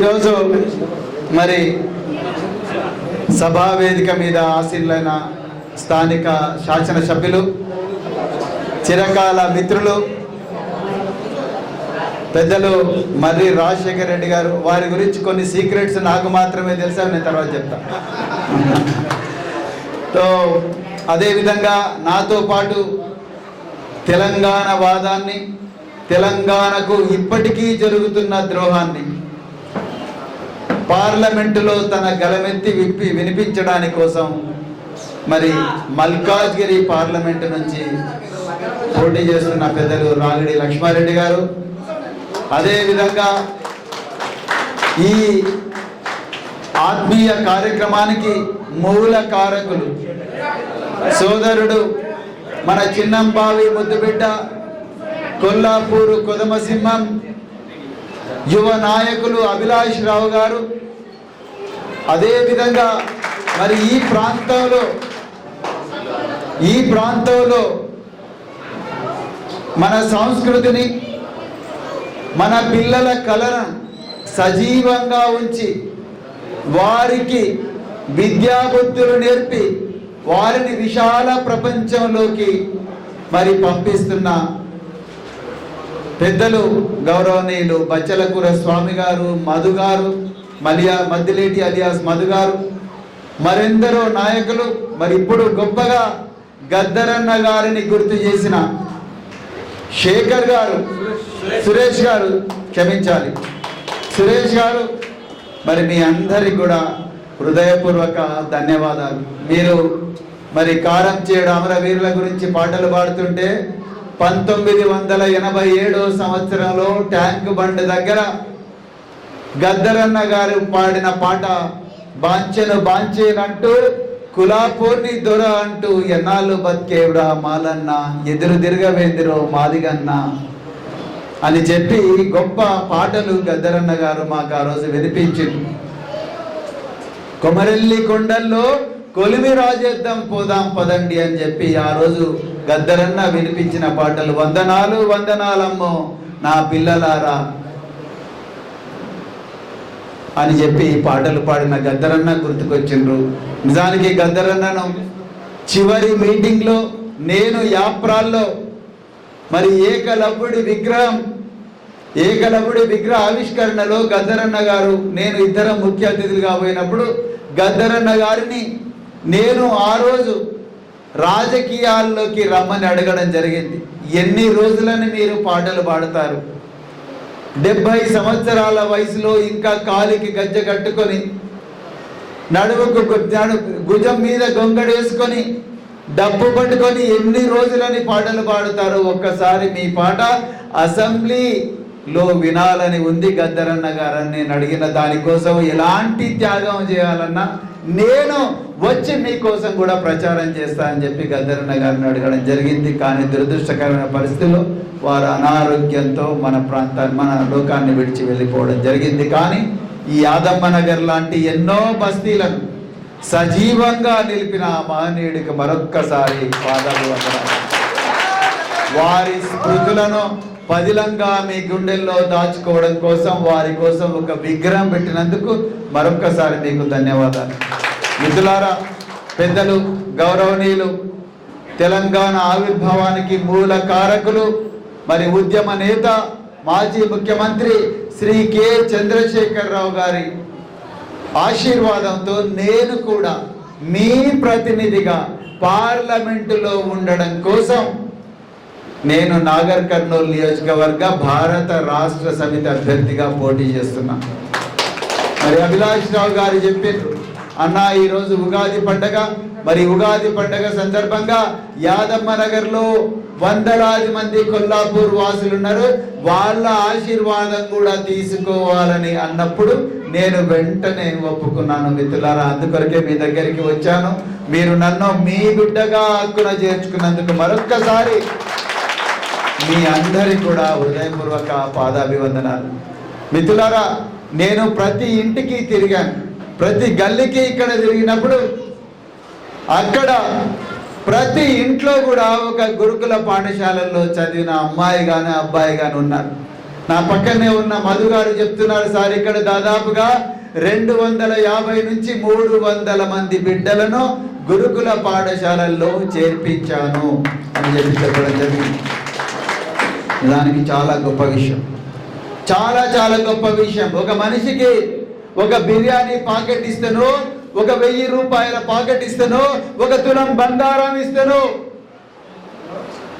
ఈరోజు మరి సభా వేదిక మీద ఆశీనులైన స్థానిక శాసనసభ్యులు చిరకాల మిత్రులు పెద్దలు మర్రి రాజశేఖర రెడ్డి గారు వారి గురించి కొన్ని సీక్రెట్స్ నాకు మాత్రమే తెలుసా నేను తర్వాత చెప్తా. సో అదేవిధంగా నాతో పాటు తెలంగాణ వాదాన్ని తెలంగాణకు ఇప్పటికీ జరుగుతున్న ద్రోహాన్ని పార్లమెంటులో తన గలమెత్తి విప్పి వినిపించడానికి కోసం మరి మల్కాజ్గిరి పార్లమెంటు నుంచి పోటీ చేస్తున్న పెద్దలు రాగిడి లక్ష్మారెడ్డి గారు. అదేవిధంగా ఈ ఆత్మీయ కార్యక్రమానికి మూల కారకులు సోదరుడు మన చిన్నంబావి ముద్దుబిడ్డ కొల్లాపూరు కొదమసింహం యువ నాయకులు అభిలాష్ రావు గారు. అదేవిధంగా మరి ఈ ప్రాంతంలో ఈ ప్రాంతంలో మన సంస్కృతిని మన పిల్లల కళను సజీవంగా ఉంచి వారికి విద్యాబుద్ధులు నేర్పి వారిని విశాల ప్రపంచంలోకి మరి పంపిస్తున్న పెద్దలు గౌరవనీయులు బచ్చలకూర స్వామి గారు మధు గారు మలియా మద్దిలేటి అలియాస్ మధు గారు మరెందరో నాయకులు మరి ఇప్పుడు గొప్పగా గద్దరన్న గారిని గుర్తు చేసిన శేఖర్ గారు సురేష్ గారు క్షమించాలి. సురేష్ గారు మరి మీ అందరికి కూడా హృదయపూర్వక ధన్యవాదాలు. మీరు మరి కారం చేయడం అమరవీరుల గురించి పాటలు పాడుతుంటే పంతొమ్మిది వందల ఎనభై ఏడో సంవత్సరంలో ట్యాంక్ బండ్ దగ్గర గద్దరన్న గారు పాడిన పాట బాంచెను బాంచేనంటూ కులాపూర్ని దొర అంటూ ఎన్నాళ్ళు బతికేవుడా మాలన్న ఎదురు తిరగవేందిరో మాదిగన్న అని చెప్పి గొప్ప పాటలు గద్దరన్న గారు మాకు ఆ రోజు వినిపించింది కొమరెల్లి కొండల్లో కొలిమి రాజేద్దాం పోదాం పదండి అని చెప్పి ఆ రోజు గద్దరన్న వినిపించిన పాటలు వందనాలు వందనాలమ్మో నా పిల్లలారా అని చెప్పి పాటలు పాడిన గద్దరన్న గుర్తుకొచ్చిండ్రు. నిజానికి గద్దరన్నను చివరి మీటింగ్లో నేను యాప్రాల్లో మరి ఏకలవ్వుడి విగ్రహం ఏకలవ్వుడి విగ్రహ ఆవిష్కరణలో గద్దరన్న గారు నేను ఇద్దరం ముఖ్య అతిథులుగా పోయినప్పుడు గద్దరన్న గారిని నేను ఆ రోజు రాజకీయాల్లోకి రమ్మని అడగడం జరిగింది. ఎన్ని రోజులని మీరు పాటలు పాడతారు? డెబ్బై సంవత్సరాల వయసులో ఇంకా కాలికి గజ్జ కట్టుకొని నడుముకు గు- భుజం మీద గొంగడేసుకొని డబ్బు పట్టుకొని ఎన్ని రోజులని పాటలు పాడుతారు ఒక్కసారి మీ పాట అసెంబ్లీ లో వినాలని ఉంది గద్దరన్న గారని నేను అడిగిన దానికోసం ఎలాంటి త్యాగం చేయాలన్నా నేను వచ్చి మీకోసం కూడా ప్రచారం చేస్తా అని చెప్పి గద్దరన్న గారిని అడగడం జరిగింది. కానీ దురదృష్టకరమైన పరిస్థితుల్లో వారు అనారోగ్యంతో మన ప్రాంతాన్ని మన లోకాన్ని విడిచి వెళ్ళిపోవడం జరిగింది. కానీ ఈ యాదమ్మ నగర్ లాంటి ఎన్నో బస్తీలను సజీవంగా నిలిపిన ఆ మహనీయుడికి మరొక్కసారి పాదాలు వారి స్మృతులను పదిలంగా మీ గుండెల్లో దాచుకోవడం కోసం వారి కోసం ఒక విగ్రహం పెట్టినందుకు మరొక్కసారి మీకు ధన్యవాదాలు. మిత్రులారా పెద్దలు గౌరవనీయులు తెలంగాణ ఆవిర్భావానికి మూల కారకులు మరి ఉద్యమ నేత మాజీ ముఖ్యమంత్రి శ్రీ కె. చంద్రశేఖరరావు గారి ఆశీర్వాదంతో నేను కూడా మీ ప్రతినిధిగా పార్లమెంటులో ఉండడం కోసం నేను నాగర్ కర్నూలు నియోజకవర్గ భారత రాష్ట్ర సమితి అభ్యర్థిగా పోటీ చేస్తున్నా. మరి అభిలాష్ రావు గారు చెప్పారు అన్న ఈరోజు ఉగాది పండగ. మరి ఉగాది పండగ సందర్భంగా యాదమ్మ నగర్లో వందలాది మంది కొల్లాపూర్ వాసులు ఉన్నారు వాళ్ళ ఆశీర్వాదం కూడా తీసుకోవాలని అన్నప్పుడు నేను వెంటనే ఒప్పుకున్నాను మిత్రులారా. అందుకొరకే మీ దగ్గరికి వచ్చాను. మీరు నన్ను మీ బిడ్డగా హక్కున చేర్చుకున్నందుకు మరొక్కసారి మీ అందరి కూడా హృదయపూర్వక పాదాభివందనాలు. మిత్రులారా నేను ప్రతి ఇంటికి తిరిగాను. ప్రతి గల్లీకి ఇక్కడ తిరిగినప్పుడు అక్కడ ప్రతి ఇంట్లో కూడా ఒక గురుకుల పాఠశాలల్లో చదివిన అమ్మాయి కానీ అబ్బాయి కానీ ఉన్నారు. నా పక్కనే ఉన్న మధు గారు చెప్తున్నారు సార్ ఇక్కడ దాదాపుగా రెండు వందల యాభై నుంచి మూడు వందల మంది బిడ్డలను గురుకుల పాఠశాలల్లో చేర్పించాను అని చెప్పి చెప్పడం జరిగింది. దానికి చాలా గొప్ప విషయం. చాలా చాలా గొప్ప విషయం. ఒక మనిషికి ఒక బిర్యానీ పాకెట్ ఇస్తాను ఒక వెయ్యి రూపాయల పాకెట్ ఇస్తాను ఒక తులం బంగారం ఇస్తాను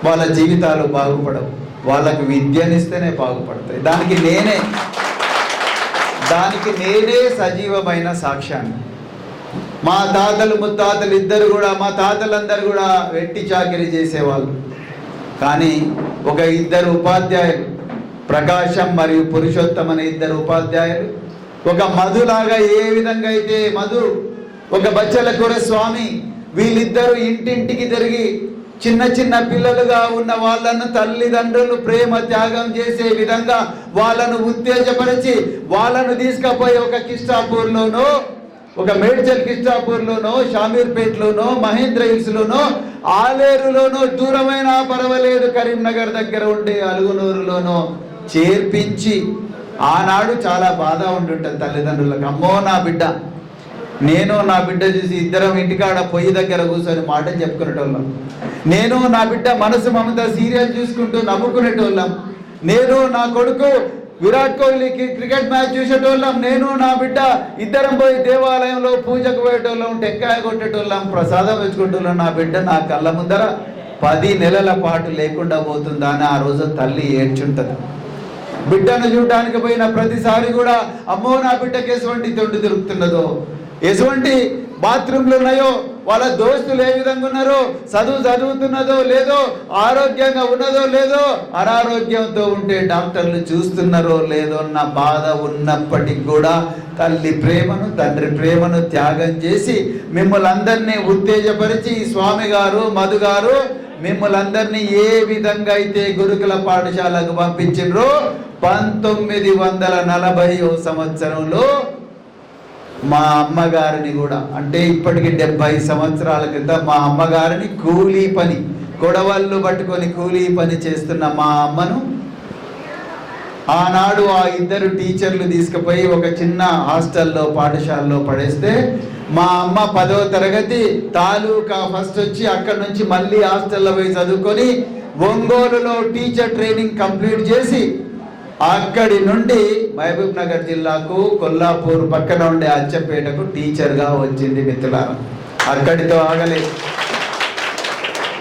వాళ్ళ జీవితాలు బాగుపడవు. వాళ్ళకు విద్యనిస్తేనే బాగుపడతాయి. దానికి నేనే దానికి నేనే సజీవమైన సాక్ష్యాన్ని. మా తాతలు ముత్తాతలు ఇద్దరు కూడా మా తాతలందరూ కూడా వెట్టి చాకరీ చేసేవాళ్ళు. కానీ ఒక ఇద్దరు ఉపాధ్యాయులు ప్రకాశం మరియు పురుషోత్తం అనే ఇద్దరు ఉపాధ్యాయులు ఒక మధులాగా ఏ విధంగా అయితే మధు ఒక బచ్చల కూర స్వామి వీళ్ళిద్దరూ ఇంటింటికి తిరిగి చిన్న చిన్న పిల్లలుగా ఉన్న వాళ్ళను తల్లిదండ్రులు ప్రేమ త్యాగం చేసే విధంగా వాళ్ళను ఉత్తేజపరిచి వాళ్ళను తీసుకుపోయి ఒక కిష్టాపూర్లోనో ఒక మేడ్చల్ కిష్టాపూర్లోనో షామీర్పేట్లోనో మహేంద్ర హిల్స్లోనో ఆలేరులోనో దూరమైన పర్వాలేదు కరీంనగర్ దగ్గర ఉండే అలుగునూరులోనో చేర్పించి ఆనాడు చాలా బాధ ఉండుంటుంది తల్లిదండ్రులకు. అమ్మో నా బిడ్డ నేను నా బిడ్డ చూసి ఇద్దరం ఇంటికాడ పొయ్యి దగ్గర కూర్చొని మాటలు చెప్పుకునేటోళ్ళం. నేను నా బిడ్డ మనసు మమత సీరియల్ చూసుకుంటూ నవ్వుకునేటోళ్ళం. నేను నా కొడుకు విరాట్ కోహ్లీకి క్రికెట్ మ్యాచ్ చూసేటోళ్ళం నేను నా బిడ్డ ఇద్దరం పోయి దేవాలయంలో పూజకు పోయేటోళ్ళం టెక్కాయ కొట్టేటోళ్ళం ప్రసాదం వేసుకుంటోళ్ళం నా బిడ్డ నా కళ్ళ ముందర పది నెలల పాటు లేకుండా పోతుందా అని ఆ రోజు తల్లి ఏడ్చుంటది. బిడ్డను చూడడానికి పోయిన ప్రతిసారి కూడా అమ్మో నా బిడ్డకి ఎటువంటి తొండి తిరుగుతున్నదో ఎటువంటి బాత్రూమ్లు ఉన్నాయో వాళ్ళ దోస్తులు ఏ విధంగా ఉన్నారో చదువు చదువుతున్నదో లేదో ఆరోగ్యంగా ఉన్నదో లేదో అనారోగ్యంతో ఉంటే డాక్టర్లు చూస్తున్నారో లేదో అన్న బాధ ఉన్నప్పటికి కూడా తల్లి ప్రేమను తండ్రి ప్రేమను త్యాగం చేసి మిమ్మల్ని అందరినీ ఉత్తేజపరిచి ఈ స్వామి గారు మధు గారు మిమ్మల్ని అందరినీ ఏ విధంగా అయితే గురుకుల పాఠశాలకు పంపించిండ్రో పంతొమ్మిది వందల నలభై సంవత్సరంలో మా అమ్మగారిని కూడా. అంటే ఇప్పటికి డెబ్బై సంవత్సరాల క్రితం మా అమ్మగారిని కూలీ పని గొడవళ్ళు పట్టుకొని కూలీ పని చేస్తున్న మా అమ్మను ఆనాడు ఆ ఇద్దరు టీచర్లు తీసుకుపోయి ఒక చిన్న హాస్టల్లో పాఠశాలలో పడేస్తే మా అమ్మ పదో తరగతి తాలూకా ఫస్ట్ వచ్చి అక్కడ నుంచి మళ్ళీ హాస్టల్లో పోయి చదువుకొని ఒంగోలులో టీచర్ ట్రైనింగ్ కంప్లీట్ చేసి అక్కడి నుండి మహబూబ్ నగర్ జిల్లాకు కొల్లాపూర్ పక్కన ఉండే అచ్చపేటకు టీచర్గా వచ్చింది మిత్రులారా. అక్కడితో ఆగలేదు.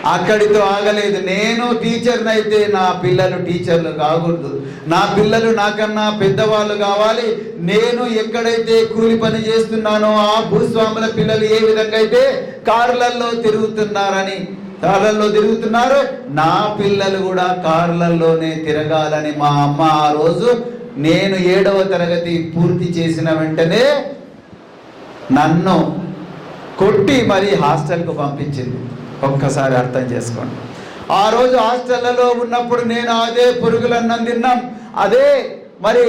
అక్కడితో ఆగలేదు. నేను టీచర్ని అయితే నా పిల్లలు టీచర్లు కాకూడదు. నా పిల్లలు నాకన్నా పెద్దవాళ్ళు కావాలి. నేను ఎక్కడైతే కూలి పని చేస్తున్నానో ఆ భూస్వాముల పిల్లలు ఏ విధంగా అయితే కార్లల్లో తిరుగుతున్నారని కార్లలో తిరుగుతున్నారు. నా పిల్లలు కూడా కార్లలోనే తిరగాలని మా అమ్మ ఆ రోజు నేను ఏడవ తరగతి పూర్తి చేసిన వెంటనే నన్ను కొట్టి మరి హాస్టల్కు పంపించింది. ఒక్కసారి అర్థం చేసుకోండి. ఆ రోజు హాస్టళ్ళలో ఉన్నప్పుడు నేను అదే పురుగులన్నం తిన్నాం. అదే మరి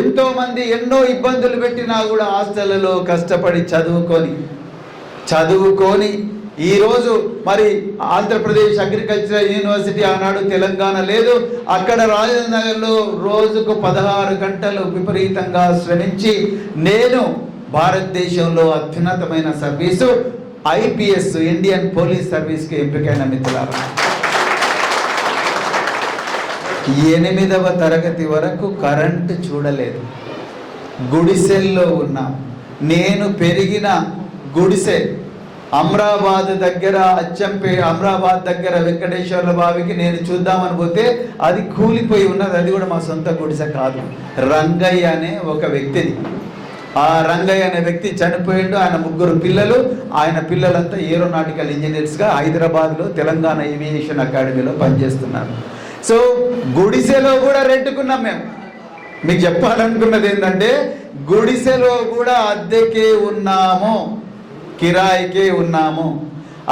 ఎంతో మంది ఎన్నో ఇబ్బందులు పెట్టినా కూడా హాస్టళ్ళలో కష్టపడి చదువుకొని చదువుకొని ఈరోజు మరి ఆంధ్రప్రదేశ్ అగ్రికల్చరల్ యూనివర్సిటీ ఆనాడు తెలంగాణ లేదు. అక్కడ రాజేంద్రనగర్లో రోజుకు పదహారు గంటలు విపరీతంగా శ్రమించి నేను భారతదేశంలో అత్యున్నతమైన సర్వీసు ఐపీఎస్ ఇండియన్ పోలీస్ సర్వీస్కి ఎంపికైన మిత్రులారా. ఎనిమిదవ తరగతి వరకు కరెంటు చూడలేదు. గుడిసెల్లో ఉన్నాం. నేను పెరిగిన గుడిసె అమ్రాబాద్ దగ్గర అచ్చంపే అమ్రాబాద్ దగ్గర వెంకటేశ్వర్ల బావికి నేను చూద్దామని పోతే అది కూలిపోయి ఉన్నది. అది కూడా మా సొంత గుడిసె కాదు. రంగయ్య అనే ఒక వ్యక్తిది. ఆ రంగయ్య అనే వ్యక్తి చనిపోయిండు. ఆయన ముగ్గురు పిల్లలు. ఆయన పిల్లలంతా ఏరోనాటికల్ ఇంజనీర్స్గా హైదరాబాద్లో తెలంగాణ ఏవియేషన్ అకాడమీలో పనిచేస్తున్నారు. సో గుడిసెలో కూడా రెంటుకున్నాం మేము. మీకు చెప్పాలనుకున్నది ఏంటంటే గుడిసెలో కూడా అద్దెకే ఉన్నాము. కిరాయికే ఉన్నాము.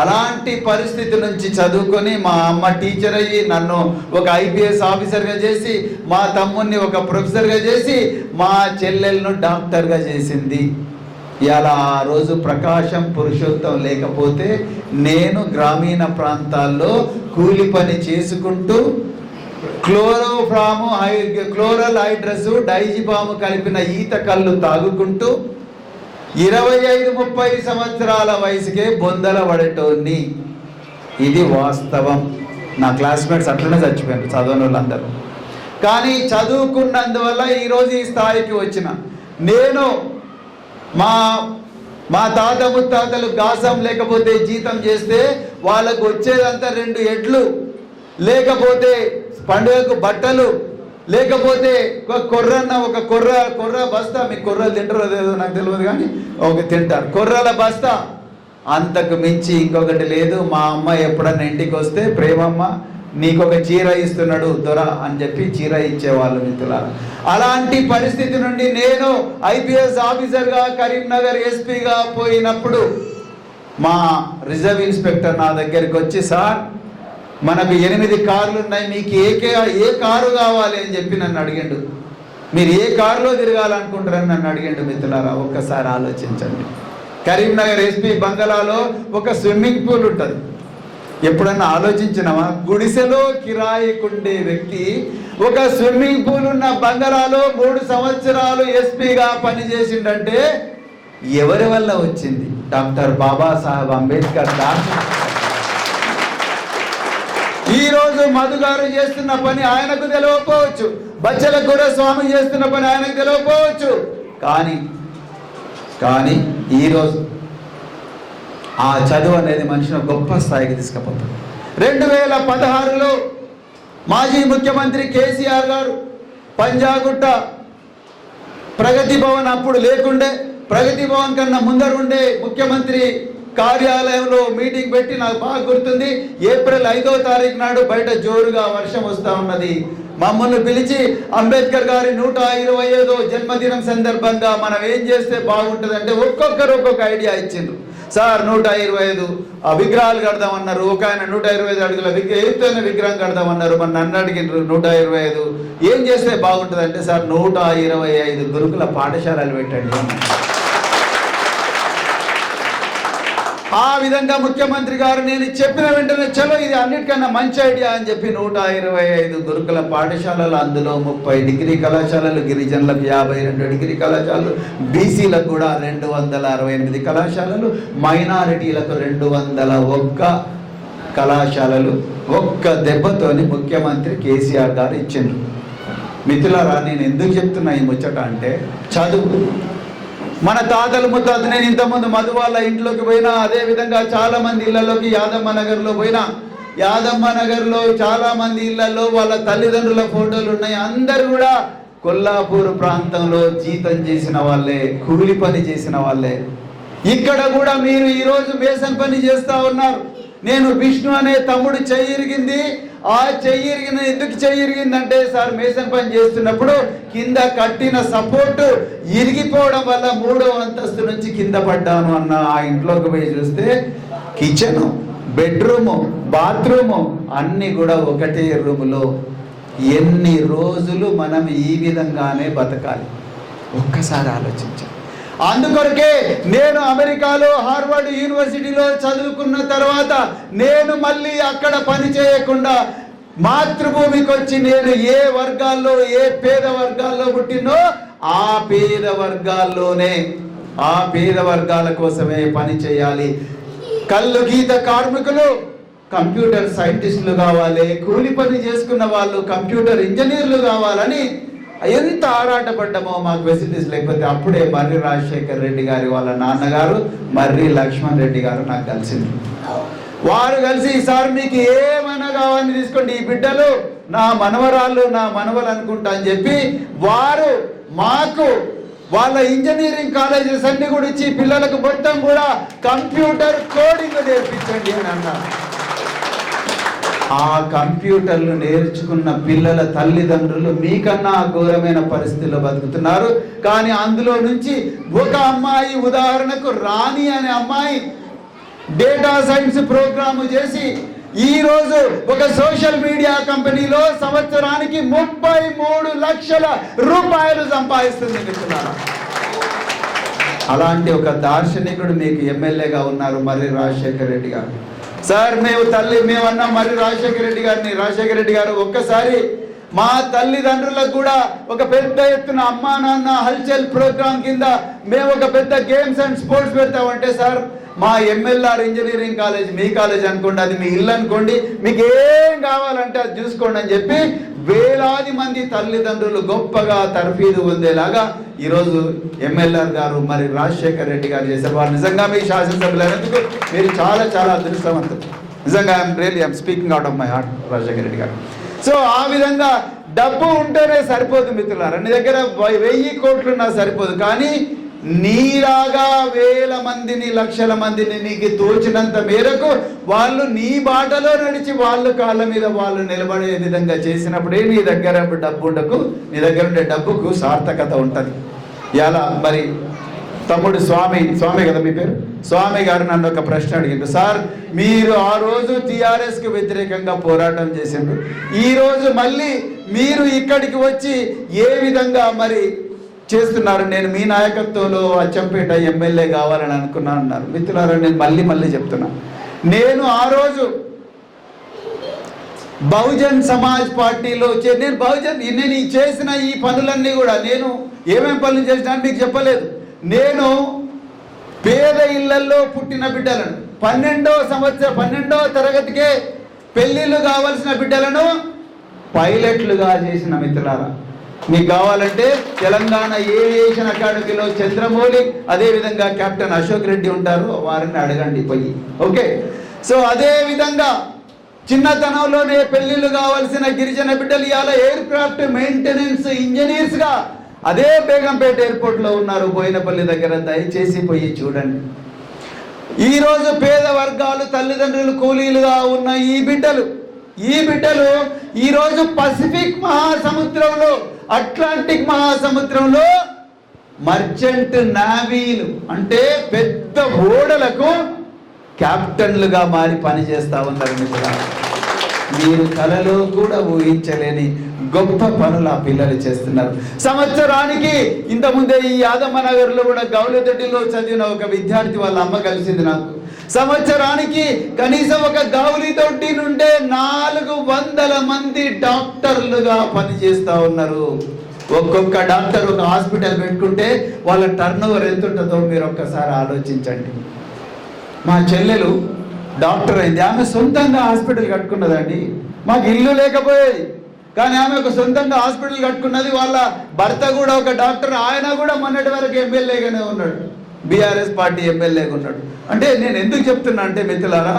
అలాంటి పరిస్థితి నుంచి చదువుకొని మా అమ్మ టీచర్ అయ్యి నన్ను ఒక ఐపీఎస్ ఆఫీసర్గా చేసి మా తమ్ముడిని ఒక ప్రొఫెసర్గా చేసి మా చెల్లెలను డాక్టర్గా చేసింది. ఇలా ఆ రోజు ప్రకాశం పురుషోత్తం లేకపోతే నేను గ్రామీణ ప్రాంతాల్లో కూలి పని చేసుకుంటూ క్లోరోఫ్రాము హై క్లోరల్ హైడ్రస్ డైజిబాము కలిపిన ఈత కళ్ళు తాగుకుంటూ ఇరవై ఐదు ముప్పై సంవత్సరాల వయసుకే బొందల పడేటోన్ని ఇది వాస్తవం. నా క్లాస్మేట్స్ అట్లనే చచ్చిపోయారు చదవని వాళ్ళందరూ కానీ చదువుకున్నందువల్ల ఈరోజు ఈ స్థాయికి వచ్చిన నేను మా మా తాత ముత్తాతలు గాసం లేకపోతే జీతం చేస్తే వాళ్ళకు వచ్చేదంతా రెండు ఎడ్లు. లేకపోతే పండుగకు బట్టలు లేకపోతే ఒక కొర్రన్న ఒక కొర్ర కొర్ర బస్తా మీకు కొర్రలు తింటారో లేదో నాకు తెలియదు కానీ ఒక తింటారు. కొర్రల బస్తా. అంతకు మించి ఇంకొకటి లేదు. మా అమ్మ ఎప్పుడన్నా ఇంటికి వస్తే ప్రేమమ్మ నీకు ఒక చీర ఇస్తున్నాడు దొర అని చెప్పి చీర ఇచ్చేవాళ్ళు మిత్రుల అలాంటి పరిస్థితి నుండి నేను ఐపీఎస్ ఆఫీసర్గా కరీంనగర్ ఎస్పీగా పోయినప్పుడు మా రిజర్వ్ ఇన్స్పెక్టర్ నా దగ్గరికి వచ్చి సార్ మనకు ఎనిమిది కార్లు ఉన్నాయి మీకు ఏ ఏ కారు కావాలి అని చెప్పి నన్ను అడిగిండు. మీరు ఏ కారులో తిరగాలనుకుంటారని నన్ను అడిగిండు మిత్రులారా ఒక్కసారి ఆలోచించండి. కరీంనగర్ ఎస్పీ బంగళాలో ఒక స్విమ్మింగ్ పూల్ ఉంటుంది. ఎప్పుడన్నా ఆలోచించినావా? గుడిసెలో కిరాయికుండే వ్యక్తి ఒక స్విమ్మింగ్ పూల్ ఉన్న బంగళాలో మూడు సంవత్సరాలు ఎస్పీగా పనిచేసిండంటే ఎవరి వల్ల వచ్చింది? డాక్టర్ బాబాసాహెబ్ అంబేద్కర్ డాక్టర్ ఈ రోజు మధు గారు చేస్తున్న పని ఆయనకు తెలియకపోవచ్చు. బచ్చల కూడా స్వామి చేస్తున్న పని ఆయనకు తెలియకపోవచ్చు. కానీ కానీ ఈరోజు ఆ చదువు అనేది మనిషిని గొప్ప స్థాయికి తీసుకుపోతుంది. రెండు వేల పదహారులో మాజీ ముఖ్యమంత్రి కేసీఆర్ గారు పంజాగుట్ట ప్రగతి భవన్ అప్పుడు లేకుండే ప్రగతి భవన్ కన్నా ముందరుండే ముఖ్యమంత్రి కార్యాలయంలో మీటింగ్ పెట్టి నాకు బాగా గుర్తుంది. ఏప్రిల్ ఐదో తారీఖు నాడు బయట జోరుగా వర్షం వస్తూ ఉన్నది. మమ్మల్ని పిలిచి అంబేద్కర్ గారి నూట ఇరవై ఐదో జన్మదినం సందర్భంగా మనం ఏం చేస్తే బాగుంటుంది అంటే ఒక్కొక్కరు ఒక్కొక్క ఐడియా ఇచ్చిండ్రు. సార్ నూట ఇరవై ఐదు. ఆ విగ్రహాలు కడదామన్నారు. ఒక ఆయన నూట ఇరవై ఐదు అడుగుల విగ్రహం ఎత్తైన విగ్రహం కడదామన్నారు. మన నన్ను అడిగినారు నూట ఇరవై ఐదు. ఏం చేస్తే బాగుంటుంది అంటే సార్ నూట ఇరవై ఐదు గురుకుల పాఠశాలలు పెట్టండి ఆ విధంగా ముఖ్యమంత్రి గారు నేను చెప్పిన వెంటనే చలో ఇది అన్నిటికన్నా మంచి ఐడియా అని చెప్పి నూట ఇరవై ఐదు గురుకుల పాఠశాలలు అందులో ముప్పై డిగ్రీ కళాశాలలు గిరిజనులకు యాభై రెండు డిగ్రీ కళాశాలలు బీసీలకు కూడా రెండు వందల అరవై ఎనిమిది కళాశాలలు మైనారిటీలకు రెండు వందల ఒక్క కళాశాలలు. ఒక్క దెబ్బతోని ముఖ్యమంత్రి కేసీఆర్ గారు ఇచ్చిండ్రు. మిథులారా నేను ఎందుకు చెప్తున్నా ఈ ముచ్చట అంటే చదువు. మన తాతలు ముత్తాతలు నేను ఇంతకుముందు మధు వాళ్ళ ఇంట్లోకి పోయినా అదే విధంగా చాలా మంది ఇళ్ళలోకి యాదమ్మ నగర్లో పోయినా యాదమ్మ నగర్లో చాలా మంది ఇళ్ళలో వాళ్ళ తల్లిదండ్రుల ఫోటోలు ఉన్నాయి. అందరు కూడా కొల్లాపూర్ ప్రాంతంలో జీతం చేసిన వాళ్ళే కూలి పని చేసిన వాళ్ళే. ఇక్కడ కూడా మీరు ఈరోజు మేసన్ పని చేస్తా ఉన్నారు. నేను విష్ణు అనే తమ్ముడు చెయ్యి ఇరిగింది ఆ చెయ్యి ఇరిగిన ఎందుకు చెయ్యి ఇరిగిందంటే సార్ మేసన్ పని చేస్తున్నప్పుడు కింద కట్టిన సపోర్టు ఇరిగిపోవడం వల్ల మూడో అంతస్తు నుంచి కింద పడ్డాను అన్న ఆ ఇంట్లోకి పోయి చూస్తే కిచెను బెడ్రూము బాత్రూము అన్నీ కూడా ఒకటే రూములో. ఎన్ని రోజులు మనం ఈ విధంగానే బతకాలి? ఒక్కసారి ఆలోచించాలి అందుకొరకే నేను అమెరికాలో హార్వర్డ్ యూనివర్సిటీలో చదువుకున్న తర్వాత నేను మళ్ళీ అక్కడ పని చేయకుండా మాతృభూమికి వచ్చి నేను ఏ వర్గాల్లో ఏ పేద వర్గాల్లో పుట్టినో ఆ పేద వర్గాల్లోనే ఆ పేద వర్గాల కోసమే పని చేయాలి. కళ్ళు గీత కార్మికులు కంప్యూటర్ సైంటిస్టులు కావాలి కూలి పని చేసుకున్న వాళ్ళు కంప్యూటర్ ఇంజనీర్లు కావాలని ఎంత ఆరాటపడ్డామో మాకు ఫెసిలిటీస్ లేకపోతే అప్పుడే మర్రి రాజశేఖర్ రెడ్డి గారి వాళ్ళ నాన్నగారు మర్రి లక్ష్మణ్ రెడ్డి గారు నాకు కలిసింది వారు కలిసి ఈసారి మీకు ఏమైనా కావాలని తీసుకోండి ఈ బిడ్డలు నా మనవరాళ్ళు నా మనవలు అనుకుంటా అని చెప్పి వారు మాకు వాళ్ళ ఇంజనీరింగ్ కాలేజెస్ అన్ని కూడా ఇచ్చి పిల్లలకు మొత్తం కూడా కంప్యూటర్ కోడింగ్ నేర్పించండి అని అన్నారు. ఆ కంప్యూటర్లు నేర్చుకున్న పిల్లల తల్లిదండ్రులు మీకన్నా ఘోరమైన పరిస్థితుల్లో బతుకుతున్నారు. కానీ అందులో నుంచి ఒక అమ్మాయి ఉదాహరణకు రాణి అనే అమ్మాయి డేటా సైన్స్ ప్రోగ్రాము చేసి ఈరోజు ఒక సోషల్ మీడియా కంపెనీలో సంవత్సరానికి ముప్పై మూడు లక్షల రూపాయలు సంపాదిస్తుంది మిత్రులారా అలాంటి ఒక దార్శనికుడు మీకు ఎమ్మెల్యేగా ఉన్నారు మర్రి రాజశేఖర్ రెడ్డి గారు. సార్ మేము తల్లి మేమన్నా మరి రాజశేఖర రెడ్డి గారిని రాజశేఖర రెడ్డి గారు ఒక్కసారి మా తల్లిదండ్రులకు కూడా ఒక పెద్ద ఎత్తున అమ్మా నాన్న హల్చల్ ప్రోగ్రామ్ కింద మేము ఒక పెద్ద గేమ్స్ అండ్ స్పోర్ట్స్ పెడతామంటే సార్ మా ఎంఎల్ఆర్ ఇంజనీరింగ్ కాలేజ్ మీ కాలేజ్ అనుకోండి అది మీ ఇల్లు అనుకోండి మీకు ఏం కావాలంటే అది చూసుకోండి అని చెప్పి వేలాది మంది తల్లిదండ్రులు గొప్పగా తర్ఫీదు పొందేలాగా ఈరోజు ఎమ్మెల్యే గారు మరి రాజశేఖర్ రెడ్డి గారు చేశారు. వారు నిజంగా మీ శాసనసభ్యులు మీరు చాలా చాలా అదృష్టవంతులు. నిజంగా I'm real I'm speaking out of my heart Rajasekhar Reddy గారు. సో ఆ విధంగా డబ్బు ఉంటేనే సరిపోదు మిత్రులారా. నీ దగ్గర వెయ్యి కోట్లున్నా సరిపోదు. కానీ నీలాగా వేల మందిని లక్షల మందిని నీకు తోచినంత మేరకు వాళ్ళు నీ బాటలో నడిచి వాళ్ళు కాళ్ళ మీద వాళ్ళు నిలబడే విధంగా చేసినప్పుడే నీ దగ్గర డబ్బు ఉండకు నీ దగ్గర ఉండే డబ్బుకు సార్థకత ఉంటుంది. ఇలా మరి తమ్ముడు స్వామి స్వామి కదా మీ పేరు? స్వామి గారు నన్ను ఒక ప్రశ్న అడిగిండు. సార్ మీరు ఆ రోజు టీఆర్ఎస్కి వ్యతిరేకంగా పోరాటం చేసిండ్రు. ఈ రోజు మళ్ళీ మీరు ఇక్కడికి వచ్చి ఏ విధంగా మరి చేస్తున్నారు. నేను మీ నాయకత్వంలో అచ్చంపేట ఎమ్మెల్యే కావాలని అనుకున్నాను అన్నారు. మిత్రులారా నేను మళ్ళీ మళ్ళీ చెప్తున్నా. నేను ఆ రోజు బహుజన్ సమాజ్ పార్టీలో నేను బహుజన్ నేను చేసిన ఈ పనులన్నీ కూడా నేను ఏమేమి పనులు చేసినా మీకు చెప్పలేదు. నేను పేద ఇళ్ళలో పుట్టిన బిడ్డలను పన్నెండో సంవత్సరం పన్నెండో తరగతికే పెళ్ళిళ్ళు కావలసిన బిడ్డలను పైలట్లుగా చేసిన మిత్రులారా మీకు కావాలంటే తెలంగాణ ఏవియేషన్ అకాడమీలో చంద్రమౌళి అదేవిధంగా కెప్టెన్ అశోక్ రెడ్డి ఉంటారు వారిని అడగండి పోయి. ఓకే? సో అదే విధంగా చిన్నతనంలోనే పెళ్ళిళ్ళు కావాల్సిన గిరిజన బిడ్డలు ఇవాళ ఎయిర్ క్రాఫ్ట్ మెయింటెనెన్స్ ఇంజనీర్స్గా అదే బేగంపేట ఎయిర్పోర్ట్లో ఉన్నారు. బోయినపల్లి దగ్గర దయచేసి పోయి చూడండి. ఈ రోజు పేద వర్గాలు తల్లిదండ్రులు కూలీలుగా ఉన్న ఈ బిడ్డలు ఈ బిడ్డలు ఈ రోజు పసిఫిక్ మహాసముద్రంలో అట్లాంటిక్ మహాసముద్రంలో మర్చెంట్ నావీలు అంటే పెద్ద ఓడలకు కెప్టెన్లుగా మారి పనిచేస్తా ఉన్నారు మీరు కలలో కూడా ఊహించలేని గొప్ప పనులు ఆ పిల్లలు చేస్తున్నారు. సంవత్సరానికి ఇంతకుముందే ఈ యాదమ్మ నగర్లో కూడా గౌలిదొడ్డిలో చదివిన ఒక విద్యార్థి వాళ్ళ అమ్మ కలిసింది నాకు. సంవత్సరానికి కనీసం ఒక గౌలిదొడ్డి నుండే నాలుగు వందల మంది డాక్టర్లుగా పనిచేస్తా ఉన్నారు. ఒక్కొక్క డాక్టర్ ఒక హాస్పిటల్ పెట్టుకుంటే వాళ్ళ టర్న్ ఓవర్ ఎంత ఉంటుందో మీరు ఒక్కసారి ఆలోచించండి. మా చెల్లెలు డాక్టర్ అయింది. ఆమె సొంతంగా హాస్పిటల్ కట్టుకున్నదండి. మాకు ఇల్లు లేకపోయేది కానీ ఆమె ఒక సొంతంగా హాస్పిటల్ కట్టుకున్నది వాళ్ళ భర్త కూడా ఒక డాక్టర్ ఆయన కూడా మొన్నటి వరకు ఎమ్మెల్యేగానే ఉన్నాడు. బీఆర్ఎస్ పార్టీ ఎమ్మెల్యేగా ఉన్నాడు. అంటే నేను ఎందుకు చెప్తున్నా అంటే మిత్రులారా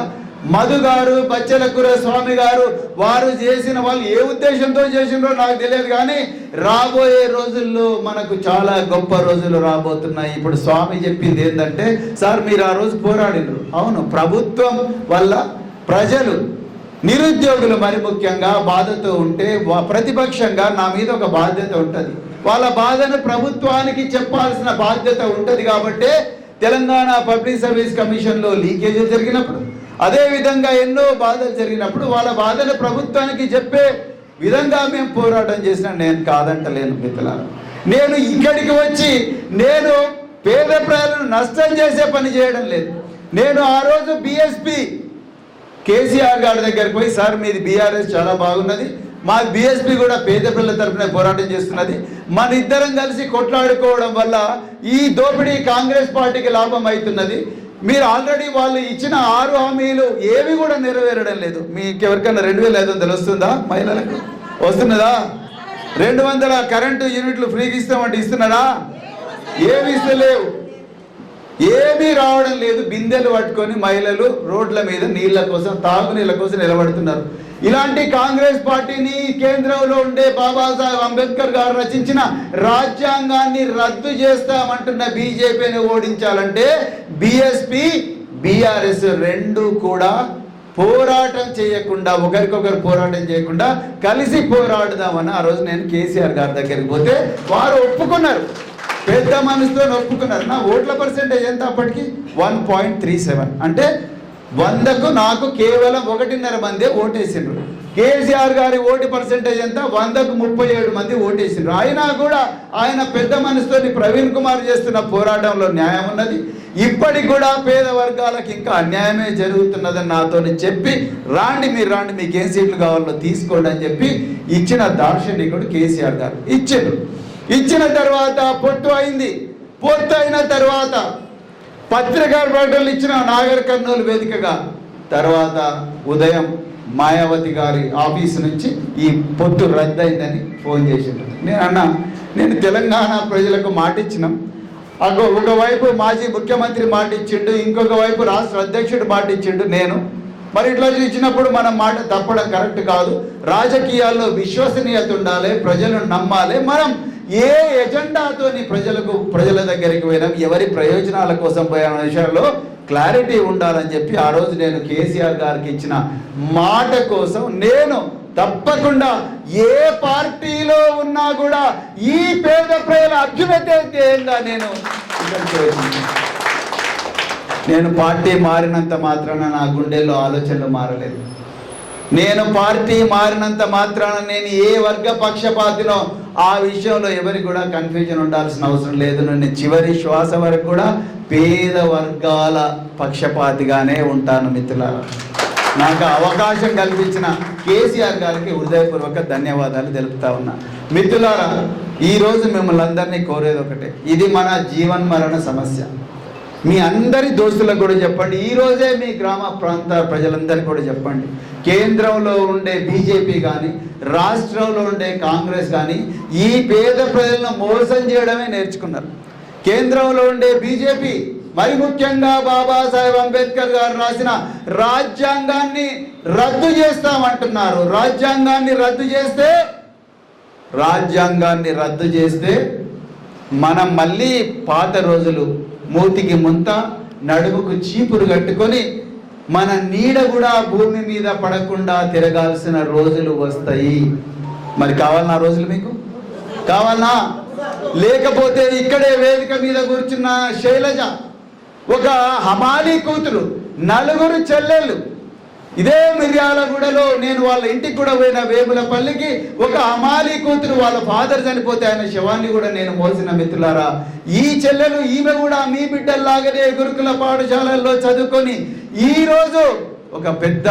మధు గారు బచ్చలకుర స్వామి గారు వారు చేసిన వాళ్ళు ఏ ఉద్దేశంతో చేసిండ్రో నాకు తెలియదు కానీ రాబోయే రోజుల్లో మనకు చాలా గొప్ప రోజులు రాబోతున్నాయి. ఇప్పుడు స్వామి చెప్పింది ఏంటంటే సార్ మీరు ఆ రోజు పోరాడినరు. అవును ప్రభుత్వం వల్ల ప్రజలు నిరుద్యోగులు మరి ముఖ్యంగా బాధతో ఉంటే ప్రతిపక్షంగా నా మీద ఒక బాధ్యత ఉంటుంది. వాళ్ళ బాధను ప్రభుత్వానికి చెప్పాల్సిన బాధ్యత ఉంటుంది కాబట్టి తెలంగాణ పబ్లిక్ సర్వీస్ కమిషన్లో లీకేజ్ జరిగినప్పుడు అదే విధంగా ఎన్నో బాధలు జరిగినప్పుడు వాళ్ళ బాధను ప్రభుత్వానికి చెప్పే విధంగా మేము పోరాటం చేసిన నేను కాదంటలేను మిత్రులారా. నేను ఇక్కడికి వచ్చి నేను పేద ప్రజలను నష్టం చేసే పని చేయడం లేదు. నేను ఆ రోజు బిఎస్పి కేసీఆర్ గారి దగ్గరికి పోయి సార్ మీది బీఆర్ఎస్ చాలా బాగున్నది. మా బీఎస్పీ కూడా పేద పిల్లల తరఫున పోరాటం చేస్తున్నది. మన ఇద్దరం కలిసి కొట్లాడుకోవడం వల్ల ఈ దోపిడీ కాంగ్రెస్ పార్టీకి లాభం అవుతున్నది. మీరు ఆల్రెడీ వాళ్ళు ఇచ్చిన ఆరు హామీలు ఏవి కూడా నెరవేరడం లేదు. మీకు ఎవరికైనా రెండు వేల ఐదు వందలు వస్తుందా మహిళలకు? వస్తున్నదా? రెండు వందల కరెంటు యూనిట్లు ఫ్రీగా ఇస్తామంటే ఇస్తున్నారా? ఏమి ఇస్తలేవు. ఏమీ రావడం లేదు బిందెలు పట్టుకొని మహిళలు రోడ్ల మీద నీళ్ళ కోసం తాగునీళ్ళ కోసం నిలబడుతున్నారు. ఇలాంటి కాంగ్రెస్ పార్టీని కేంద్రంలో ఉండే బాబాసాహెబ్ అంబేద్కర్ గారు రచించిన రాజ్యాంగాన్ని రద్దు చేస్తామంటున్న బీజేపీని ఓడించాలంటే బిఎస్పి బీఆర్ఎస్ రెండు కూడా పోరాటం చేయకుండా ఒకరికొకరు పోరాటం చేయకుండా కలిసి పోరాడుదామని ఆ రోజు నేను కేసీఆర్ గారి దగ్గరికి పోతే వారు ఒప్పుకున్నారు. పెద్ద మనసుతో ఒప్పుకున్నారు నా ఓట్ల పర్సెంటేజ్ ఎంత అప్పటికి? One point three seven. అంటే వందకు నాకు కేవలం ఒకటిన్నర మందే ఓటేసిండ్రు. కేసీఆర్ గారి ఓటు పర్సెంటేజ్ ఎంత? వందకు ముప్పై ఏడు మంది ఓటేసిండ్రు. అయినా కూడా ఆయన పెద్ద మనసుతోని ప్రవీణ్ కుమార్ చేస్తున్న పోరాటంలో న్యాయం ఉన్నది. ఇప్పటికి కూడా పేద వర్గాలకు ఇంకా అన్యాయమే జరుగుతున్నదని నాతో చెప్పి రాండి మీరు రాండి మీకు ఏ సీట్లు కావాలో తీసుకోండి అని చెప్పి ఇచ్చిన దార్శనికుడు కేసీఆర్ గారు. ఇచ్చిండ్రు. ఇచ్చిన తర్వాత పొట్టు అయింది. పొట్టు అయిన తర్వాత పత్రికా ప్రకటనలు ఇచ్చిన నాగర్ కర్నూలు వేదికగా తర్వాత ఉదయం మాయావతి గారి ఆఫీస్ నుంచి ఈ పొత్తు రద్దయిందని ఫోన్ చేసిండు. నేను అన్న నేను తెలంగాణ ప్రజలకు మాట ఇచ్చినాం. అగో ఒకవైపు మాజీ ముఖ్యమంత్రి మాట ఇచ్చిండు ఇంకొక వైపు రాష్ట్ర అధ్యక్షుడు మాట ఇచ్చిండు నేను. మరి ఇట్లా చూసినప్పుడు మనం మాట తప్పడం కరెక్ట్ కాదు. రాజకీయాల్లో విశ్వసనీయత ఉండాలి ప్రజలను నమ్మాలి. మనం ఏ ఎజెండాతోని ప్రజలకు ప్రజల దగ్గరికి పోయినాం ఎవరి ప్రయోజనాల కోసం పోయిన విషయంలో క్లారిటీ ఉండాలని చెప్పి ఆ రోజు నేను కేసీఆర్ గారికి ఇచ్చిన మాట కోసం నేను తప్పకుండా ఏ పార్టీలో ఉన్నా కూడా ఈ పేద ప్రజల అభ్యున్నతే నేను? నేను పార్టీ మారినంత మాత్రాన నా గుండెల్లో ఆలోచనలు మారలేదు. నేను పార్టీ మారినంత మాత్రాన నేను ఏ వర్గ పక్షపాతిలో ఆ విషయంలో ఎవరికి కూడా కన్ఫ్యూజన్ ఉండాల్సిన అవసరం లేదు. నేను చివరి శ్వాస వరకు కూడా పేద వర్గాల పక్షపాతిగానే ఉంటాను మిత్రులారా. నాకు అవకాశం కల్పించిన కేసీఆర్ గారికి హృదయపూర్వక ధన్యవాదాలు తెలుపుతా ఉన్నా. మిత్రులారా ఈరోజు మిమ్మల్ని అందరినీ కోరేది ఒకటే. ఇది మన జీవన్ మరణ సమస్య. మీ అందరి దోస్తులకు కూడా చెప్పండి. ఈ రోజే మీ గ్రామ ప్రాంత ప్రజలందరికీ కూడా చెప్పండి. కేంద్రంలో ఉండే బీజేపీ కానీ రాష్ట్రంలో ఉండే కాంగ్రెస్ కానీ ఈ పేద ప్రజలను మోసం చేయడమే నేర్చుకున్నారు. కేంద్రంలో ఉండే బీజేపీ మరి ముఖ్యంగా బాబాసాహెబ్ అంబేద్కర్ గారు రాసిన రాజ్యాంగాన్ని రద్దు చేస్తామంటున్నారు. రాజ్యాంగాన్ని రద్దు చేస్తే రాజ్యాంగాన్ని రద్దు చేస్తే మనం మళ్ళీ పాత రోజులు మూతికి ముంత నడుముకు చీపురు కట్టుకొని మన నీడ కూడా భూమి మీద పడకుండా తిరగాల్సిన రోజులు వస్తాయి. మరి కావాలన్నా రోజులు మీకు? కావాలనా? లేకపోతే ఇక్కడే వేదిక మీద కూర్చున్న శైలజ ఒక హమాలి కూతురు నలుగురు చెల్లెళ్ళు ఇదే మిర్యాలగూడలో నేను వాళ్ళ ఇంటికి కూడా పోయిన వేములపల్లికి ఒక అమాలి కూతురు వాళ్ళ ఫాదర్ చనిపోతే ఆయన శవాన్ని కూడా నేను మోసిన మిత్రులారా. ఈ చెల్లెలు ఈమె కూడా మీ బిడ్డల్లాగానే గురుకుల పాఠశాలల్లో చదువుకొని ఈ రోజు ఒక పెద్ద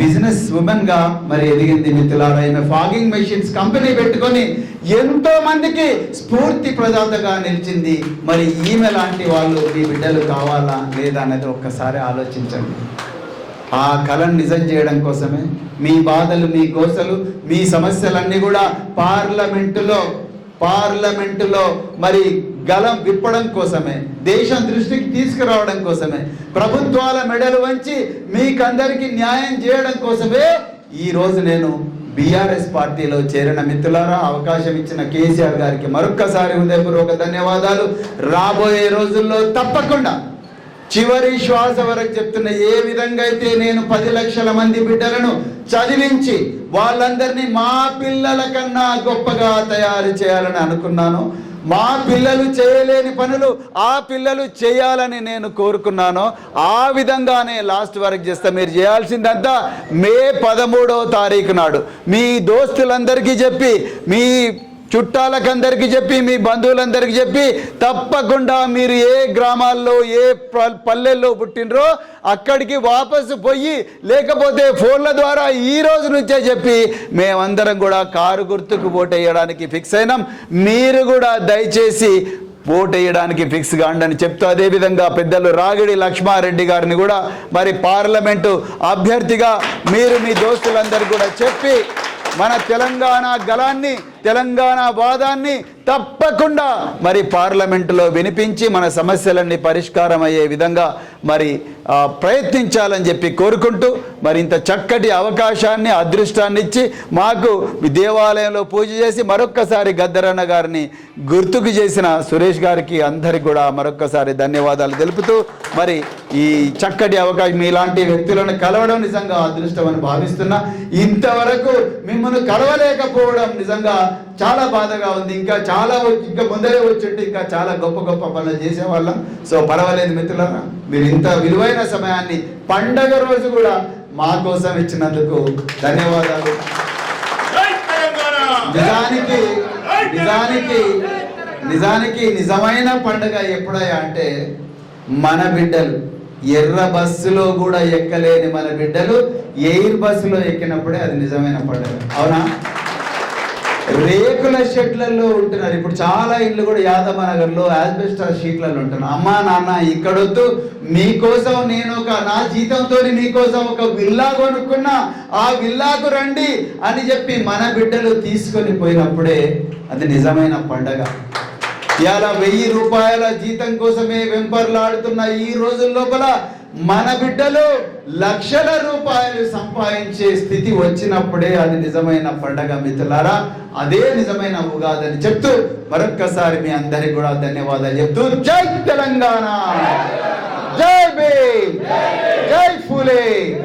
బిజినెస్ ఉమెన్గా మరి ఎదిగింది మిత్రులారా. ఈమె ఫాగింగ్ మెషిన్స్ కంపెనీ పెట్టుకొని ఎంతో మందికి స్ఫూర్తి ప్రదాతగా నిలిచింది. మరి ఈమె లాంటి వాళ్ళు మీ బిడ్డలు కావాలా లేదా అనేది ఒక్కసారి ఆలోచించండి. ఆ కళను నిజం చేయడం కోసమే. మీ బాధలు మీ కోసలు మీ సమస్యలన్నీ కూడా పార్లమెంటులో పార్లమెంటులో మరి గలం విప్పడం కోసమే దేశం దృష్టికి తీసుకురావడం కోసమే ప్రభుత్వాల మెడలు వంచి మీకందరికీ న్యాయం చేయడం కోసమే ఈరోజు నేను బీఆర్ఎస్ పార్టీలో చేరిన మిత్రులారా అవకాశం ఇచ్చిన కేసీఆర్ గారికి మరొక్కసారి హృదయపూర్వక ధన్యవాదాలు. రాబోయే రోజుల్లో తప్పకుండా చివరి శ్వాస వరకు చెప్తున్న ఏ విధంగా అయితే నేను పది లక్షల మంది బిడ్డలను చదివించి వాళ్ళందరినీ మా పిల్లల కన్నా గొప్పగా తయారు చేయాలని అనుకున్నాను మా పిల్లలు చేయలేని పనులు ఆ పిల్లలు చేయాలని నేను కోరుకున్నాను. ఆ విధంగానే లాస్ట్ వరకు చేస్తా మీరు చేయాల్సిందంతా మే పదమూడవ తారీఖు నాడు. మీ దోస్తులందరికీ చెప్పి మీ చుట్టాలకందరికీ చెప్పి మీ బంధువులందరికీ చెప్పి తప్పకుండా మీరు ఏ గ్రామాల్లో ఏ ప- పల్లెల్లో పుట్టినరో అక్కడికి వాపసు పోయి లేకపోతే ఫోన్ల ద్వారా ఈ రోజు నుంచే చెప్పి మేమందరం కూడా కారు గుర్తుకు ఓటేయడానికి ఫిక్స్ అయినాం. మీరు కూడా దయచేసి ఓటేయడానికి ఫిక్స్ కాండి అని చెప్తూ అదేవిధంగా పెద్దలు రాగిడి లక్ష్మారెడ్డి గారిని కూడా మరి పార్లమెంటు అభ్యర్థిగా మీరు మీ దోస్తులందరూ కూడా చెప్పి మన తెలంగాణ గలాన్ని తెలంగాణ వాదాన్ని తప్పకుండా మరి పార్లమెంటులో వినిపించి మన సమస్యలన్నీ పరిష్కారం అయ్యే విధంగా మరి ప్రయత్నించాలని చెప్పి కోరుకుంటూ మరి ఇంత చక్కటి అవకాశాన్ని అదృష్టాన్ని ఇచ్చి మాకు దేవాలయంలో పూజ చేసి మరొక్కసారి గద్దరన్న గారిని గుర్తుకు చేసిన సురేష్ గారికి అందరికి కూడా మరొక్కసారి ధన్యవాదాలు తెలుపుతూ మరి ఈ చక్కటి అవకాశం మీలాంటి వ్యక్తులను కలవడం నిజంగా అదృష్టం అని భావిస్తున్నా. ఇంతవరకు మిమ్మల్ని కలవలేకపోవడం నిజంగా చాలా బాధగా ఉంది. ఇంకా చాలా వచ్చి- ఇంకా ముందరే వచ్చింటే ఇంకా చాలా గొప్ప గొప్ప పనులు చేసేవాళ్ళం. సో పర్వాలేదు మిత్రులారా మీరు ఇంత విలువైన సమయాన్ని పండగ రోజు కూడా మా కోసం ఇచ్చినందుకు ధన్యవాదాలు. నిజానికి నిజానికి నిజానికి నిజమైన పండుగ ఎప్పుడయ్యా అంటే మన బిడ్డలు. ఎర్ర బస్సులో కూడా ఎక్కలేని మన బిడ్డలు ఎయిర్ బస్సులో ఎక్కినప్పుడే అది నిజమైన పండుగ. అవునా? రేకుల షెడ్లలో ఉంటున్నారు. ఇప్పుడు చాలా ఇళ్ళు కూడా యాదవ నగర్లో యాజ్బెస్టార్ షీట్లలో ఉంటున్నారు అమ్మా నాన్న ఇక్కడొద్దు. మీకోసం నేను ఒక నా జీతంతో మీకోసం ఒక విల్లా కొనుక్కున్నా. ఆ విల్లాకు రండి అని చెప్పి మన బిడ్డలు తీసుకొని పోయినప్పుడే అది నిజమైన పండగ. ఇవాళ వెయ్యి రూపాయల జీతం కోసమే వెంపర్లాడుతున్న ఈ రోజుల లోపల మన బిడ్డలు లక్షల రూపాయలు సంపాదించే స్థితి వచ్చినప్పుడే అది నిజమైన పండగ మిత్రులారా. అదే నిజమైన ఉగాది అని చెప్తూ మరొక్కసారి మీ అందరికి కూడా ధన్యవాదాలు చెప్తూ జై తెలంగాణ. జై భీమ్. జై ఫూలే.